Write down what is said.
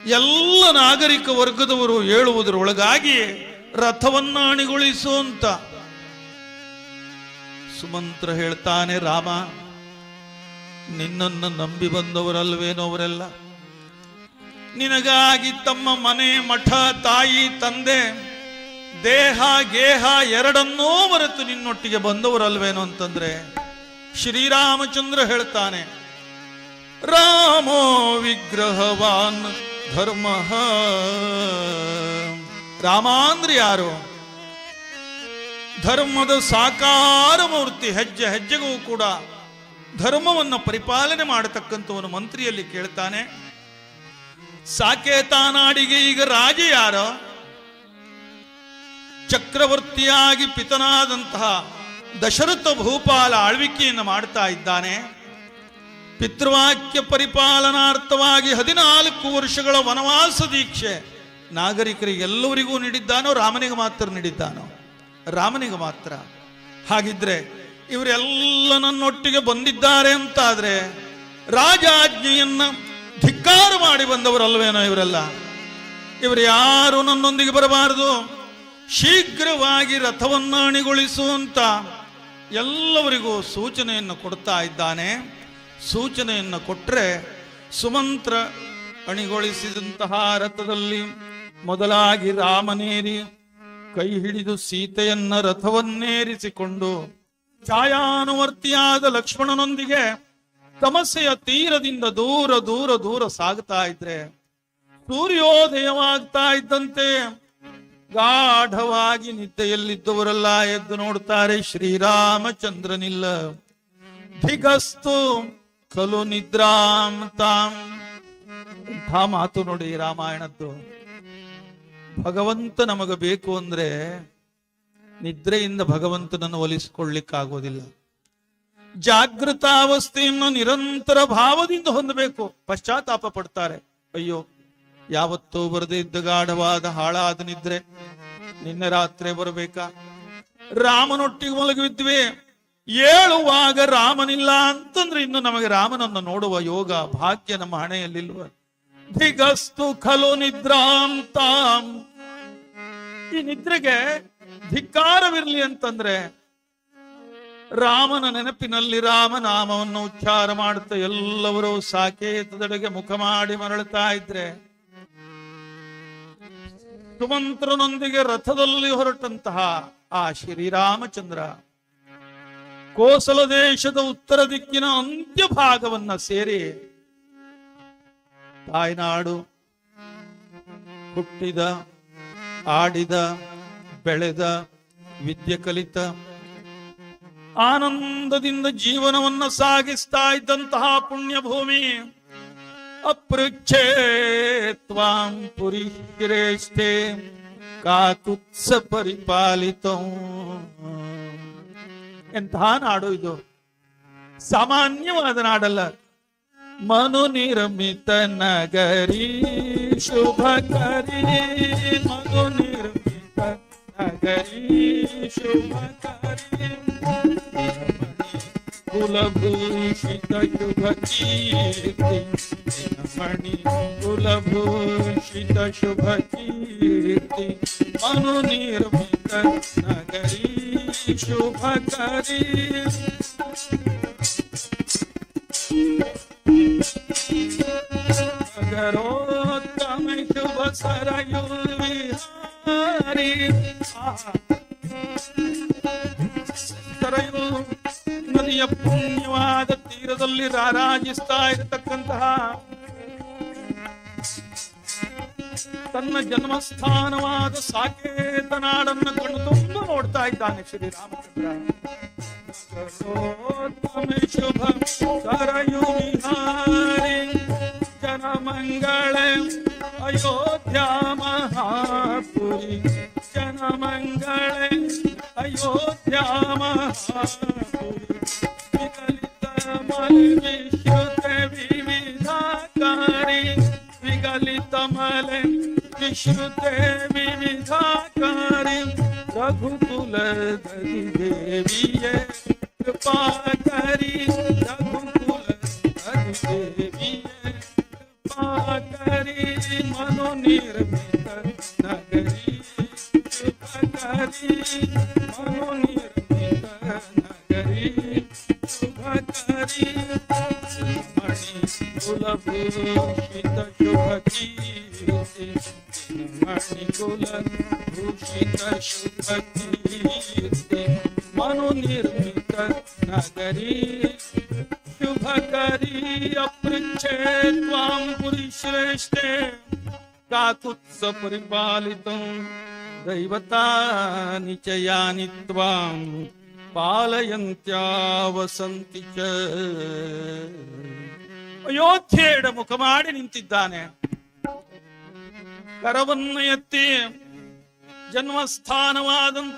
ಎಲ್ಲ ನಾಗರಿಕ ವರ್ಗದವರು ಹೇಳುವುದರೊಳಗಾಗಿ ಒಳಗಾಗಿ ಅಣಿಗೊಳಿಸು ಸುಮಂತ್ರ ಹೇಳ್ತಾನೆ, ರಾಮ, ನಿನ್ನನ್ನು ನಂಬಿ ಬಂದವರಲ್ವೇನೋ ಅವರೆಲ್ಲ? ನಿನಗಾಗಿ ತಮ್ಮ ಮನೆ, ಮಠ, ತಾಯಿ, ತಂದೆ, ದೇಹ, ಗೇಹ ಎರಡನ್ನೂ ಮರೆತು ನಿನ್ನೊಟ್ಟಿಗೆ ಬಂದವರಲ್ವೇನೋ ಅಂತಂದ್ರೆ ಶ್ರೀರಾಮಚಂದ್ರ ಹೇಳ್ತಾನೆ, ರಾಮೋ ವಿಗ್ರಹವಾನ್ ಧರ್ಮ. ರಾಮ ಅಂದ್ರೆ ಯಾರು? ಧರ್ಮದ ಸಾಕಾರ ಮೂರ್ತಿ ಹೆಜ್ಜೆ ಹೆಜ್ಜೆಗೂ ಕೂಡ ಧರ್ಮವನ್ನು ಪರಿಪಾಲನೆ ಮಾಡತಕ್ಕಂಥವನು ಮಂತ್ರಿಯಲ್ಲಿ ಕೇಳ್ತಾನೆ. ಸಾಕೇತ ನಾಡಿಗೆ ಈಗ ರಾಜ ಯಾರೋ? ಚಕ್ರವರ್ತಿಯಾಗಿ ಪಿತನಾದಂತಹ ದಶರಥ ಭೂಪಾಲ ಆಳ್ವಿಕೆಯನ್ನು ಮಾಡ್ತಾ ಇದ್ದಾನೆ. ಪಿತೃವಾಕ್ಯ ಪರಿಪಾಲನಾರ್ಥವಾಗಿ ಹದಿನಾಲ್ಕು ವರ್ಷಗಳ ವನವಾಸ ದೀಕ್ಷೆ ನಾಗರಿಕರಿಗೆಲ್ಲರಿಗೂ ನೀಡಿದ್ದಾನೋ, ರಾಮನಿಗೆ ಮಾತ್ರ ನೀಡಿದ್ದಾನೋ? ರಾಮನಿಗೆ ಮಾತ್ರ. ಹಾಗಿದ್ರೆ ಇವರೆಲ್ಲ ನನ್ನೊಟ್ಟಿಗೆ ಬಂದಿದ್ದಾರೆ ಅಂತಾದ್ರೆ ರಾಜಾಜ್ಞೆಯನ್ನ ಧಿಕ್ಕಾರ ಮಾಡಿ ಬಂದವರಲ್ವೇನೋ ಇವರೆಲ್ಲ? ಇವರು ಯಾರು ನನ್ನೊಂದಿಗೆ ಬರಬಾರದು. ಶೀಘ್ರವಾಗಿ ರಥವನ್ನು ಅಣಿಗೊಳಿಸುವಂತ ಎಲ್ಲವರಿಗೂ ಸೂಚನೆಯನ್ನು ಕೊಡ್ತಾ ಇದ್ದಾನೆ. ಸೂಚನೆಯನ್ನು ಕೊಟ್ಟರೆ ಸುಮಂತ್ರ ಅಣಿಗೊಳಿಸಿದಂತಹ ರಥದಲ್ಲಿ ಮೊದಲಾಗಿ ರಾಮನೇರಿ ಕೈ ಹಿಡಿದು ಸೀತೆಯನ್ನ ರಥವನ್ನೇರಿಸಿಕೊಂಡು ಛಾಯಾನುವರ್ತಿಯಾದ ಲಕ್ಷ್ಮಣನೊಂದಿಗೆ ತಮಸೆಯ ತೀರದಿಂದ ದೂರ ದೂರ ದೂರ ಸಾಗ್ತಾ ಇದ್ರೆ ಸೂರ್ಯೋದಯವಾಗ್ತಾ ಇದ್ದಂತೆ ಗಾಢವಾಗಿ ನಿದ್ದೆಯಲ್ಲಿದ್ದವರೆಲ್ಲ ಎದ್ದು ನೋಡ್ತಾರೆ ಶ್ರೀರಾಮಚಂದ್ರನಿಲ್ಲ. ಧಿಗಸ್ತು ಖಲು ನಿದ್ರಾಂ ಮಾತು ನೋಡಿ ರಾಮಾಯಣದ್ದು. ಭಗವಂತ ನಮಗ ಬೇಕು ಅಂದ್ರೆ ನಿದ್ರೆಯಿಂದ ಭಗವಂತನನ್ನು ಒಲಿಸಿಕೊಳ್ಳಿಕ್ಕಾಗೋದಿಲ್ಲ. ಜಾಗೃತಾವಸ್ಥೆಯನ್ನು ನಿರಂತರ ಭಾವದಿಂದ ಹೊಂದಬೇಕು. ಪಶ್ಚಾತ್ತಾಪ ಪಡ್ತಾರೆ. ಅಯ್ಯೋ, ಯಾವತ್ತೂ ಬರದೇ ಇದ್ದ ಗಾಢವಾದ ಹಾಳಾದ ನಿದ್ರೆ. ನಿನ್ನೆ ರಾತ್ರಿ ಬರಬೇಕಾ? ರಾಮನೊಟ್ಟಿಗೆ ಮಲಗಿದ್ವಿ. ಏಳುವಾಗ ರಾಮನಿಲ್ಲ ಅಂತಂದ್ರೆ ಇನ್ನು ನಮಗೆ ರಾಮನನ್ನು ನೋಡುವ ಯೋಗ ಭಾಗ್ಯ ನಮ್ಮ ಹಣೆಯಲ್ಲಿಲ್ವ? ಧಿಗಸ್ತು ಖಲು ನಿದ್ರಾಂತಾಂ. ಈ ನಿದ್ರೆಗೆ ಧಿಕ್ಕಾರವಿರ್ಲಿ ಅಂತಂದ್ರೆ ರಾಮನ ನೆನಪಿನಲ್ಲಿ ರಾಮನಾಮವನ್ನು ಉಚ್ಚಾರ ಮಾಡುತ್ತಾ ಎಲ್ಲವರು ಸಾಕೇತದೆಡೆಗೆ ಮುಖ ಮಾಡಿ ಮರಳುತ್ತಾ ಇದ್ರೆ ಸುಮಂತ್ರನೊಂದಿಗೆ ರಥದಲ್ಲಿ ಹೊರಟಂತಹ ಆ ಶ್ರೀರಾಮಚಂದ್ರ ಕೋಸಲ ದೇಶದ ಉತ್ತರ ದಿಕ್ಕಿನ ಅಂತ್ಯ ಭಾಗವನ್ನ ಸೇರಿ ತಾಯ್ನಾಡು ಹುಟ್ಟಿದ, ಆಡಿದ, ಬೆಳೆದ, ವಿದ್ಯೆ ಕಲಿತ ಆನಂದದಿಂದ ಜೀವನವನ್ನ ಸಾಗಿಸ್ತಾ ಇದ್ದಂತಹ ಪುಣ್ಯ ಭೂಮಿ ಅಪೃಚ್ಛೇ ತ್ವಾಂ ಪುರಿ ಶ್ರೇಷ್ಠೆ ಕಾಕುತ್ಸ ಪರಿಪಾಲಿತ. ಎಂತಹ ನಾಡು ಇದು? ಸಾಮಾನ್ಯವಾದ ನಾಡಲ್ಲ. ಮನು ನಿರ್ಮಿತ ನಗರಿ ಶುಭಕರಿ ಮನು ನಿರ್ಮಿತ ನಗರಿ ಶುಭಕರಿ ಕುಲಭೂಷಿತ ಶುಭ ಕೀರ್ತಿ ಮಣಿ ಕುಲಭೂಷಿತ ಶುಭ ಕೀರ್ತಿ ಮನು ನಿರ್ಮಿತ ಶುಭಕರಿ ನಗರೋತ್ತಮ ಶುಭ ಸರಯು ವಿಹಾರಿ ಸರಯು ನದಿಯ ಪುಣ್ಯವಾದ ತೀರದಲ್ಲಿ ರಾರಾಜಿಸ್ತಾ ಇರತಕ್ಕಂತಹ ತನ್ನ ಜನ್ಮಸ್ಥಾನವಾದ ಸಾಕೇತ ನಾಡನ್ನು ಕಣ್ಣು ತುಂಬ ನೋಡ್ತಾ ಇದ್ದಾನೆ ಶ್ರೀರಾಮಚಂದ್ರ ನಗರೋತ್ತಮ ಶುಭ ಸರಯು ವಿಹಾರಿ ಜನಮಂಗಳ ಅಯೋಧ್ಯ ಮಹಾಪುರಿ ಜನಮಂಗಳ ಅಯೋಧ್ಯ ಮಹಾಪುರಿ ललितमले विधा विधाकारी, रघुकुल धरी देवी कृपा करी। रघुकुल धरी देवी कृपा करी। मनो निर्मित नगरी कृपा करी। मनो निर्मित नगरी शुभ करी। मणि कुलभूषित ಕುಲಭೂಷಿತ ಶುಭಕೀರ್ತಿ ಮನೋನಿರ್ಮಿತ ನಗರಿ शुभकरी अपृच्छे त्वां पुरिश्रेष्ठे काकुत्स परिपालितं दैवतानि च यानि त्वां ಪಾಲಯಂತ್ಯಾವಸಂತಿ ಚ ಅಯೋಧ್ಯೆಯಡ ಮುಖ ಮಾಡಿ ನಿಂತಿದ್ದಾನೆ ಕರವನ್ನು ಎತ್ತಿ ಜನ್ಮಸ್ಥಾನವಾದಂತ